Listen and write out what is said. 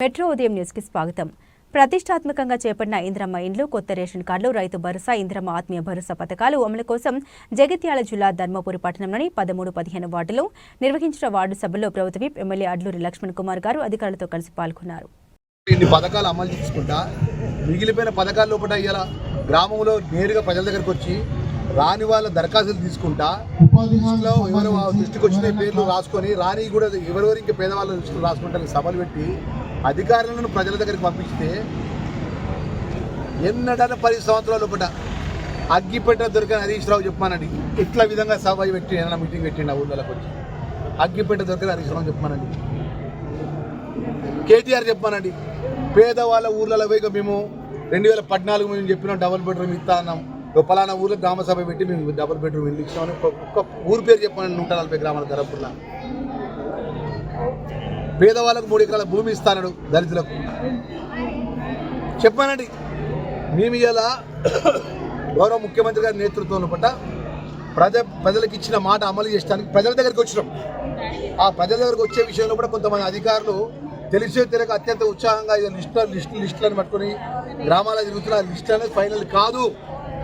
Metro ఉదయం న్యూస్కి స్వాగతం. ప్రతిష్టాత్మకంగా చేపట్టిన ఇంద్రమ్మ ఇండ్లు కొత్త రేషన్ కార్డులు రైతు భరోసా ఇంద్రమ్మ ఆత్మీయ భరోసా పథకాలు అమలు కోసం జగిత్యాల జిల్లా ధర్మపురి పట్టణంలోని పదమూడు పదిహేను వార్డులో నిర్వహించిన వార్డు సభలో ప్రభుత్వ విప్ ఎమ్మెల్యే అడ్లూరి లక్ష్మణ్ కుమార్ గారు అధికారులతో కలిసి పాల్గొన్నారు. ఇన్ని పథకాలు అమలు చేసుకుంటా మిగిలిపోయిన పథకాల లోపల ఇలా గ్రామంలో నేరుగా ప్రజల దగ్గరకు వచ్చి రాని వాళ్ళ దరఖాస్తులు తీసుకుంటా. లిస్టులో ఎవరు దృష్టికి వచ్చిన పేర్లు రాసుకొని రాని కూడా ఎవరెవరు ఇంకా పేదవాళ్ళ దృష్టిలో రాసుకుంటానికి సభలు పెట్టి అధికారులను ప్రజల దగ్గరికి పంపిస్తే ఎన్నడన పది సంవత్సరాల లోపల అగ్గిపెట్ట దొరికిన హరీష్ రావు చెప్పానండి ఇట్లా విధంగా సభ పెట్టి ఏదైనా మీటింగ్ పెట్టిండి ఆ ఊళ్ళకి వచ్చి. అగ్గిపెట్ట దొరికిన హరీష్ రావు చెప్పానండి కేటీఆర్ చెప్పానండి పేదవాళ్ళ ఊర్లలో పోయి మేము రెండు వేల పద్నాలుగు మేము చెప్పినాం డబుల్ బెడ్రూమ్ ఇస్తా అన్నాం. పలానా ఊర్లో గ్రామ సభ పెట్టి మేము డబుల్ బెడ్రూమ్ ఇల్లు ఇచ్చామని ఒక్క- ఊరు పేరు చెప్పాను నూట నలభై గ్రామాల ధరపుల్లా పేదవాళ్ళకు మూడు ఎకరాల భూమి ఇస్తానడు దళితులకు. చెప్పానండి మేము ఇలా గౌరవ ముఖ్యమంత్రి గారి నేతృత్వంలో పట్ల ప్రజ ప్రజలకు ఇచ్చిన మాట అమలు చేయడానికి ప్రజల దగ్గరికి వచ్చినాం. ఆ ప్రజల దగ్గరకు వచ్చే విషయంలో కూడా కొంతమంది అధికారులు తెలిసే తెలియక అత్యంత ఉత్సాహంగా ఇది లిస్ట్ లిస్ట్ లిస్టులను పట్టుకొని గ్రామాల తిరుగుతున్న లిస్ట్ అనేది ఫైనల్ కాదు.